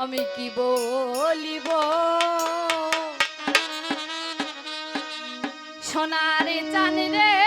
আমি কি বলিব? সোনারে চান রে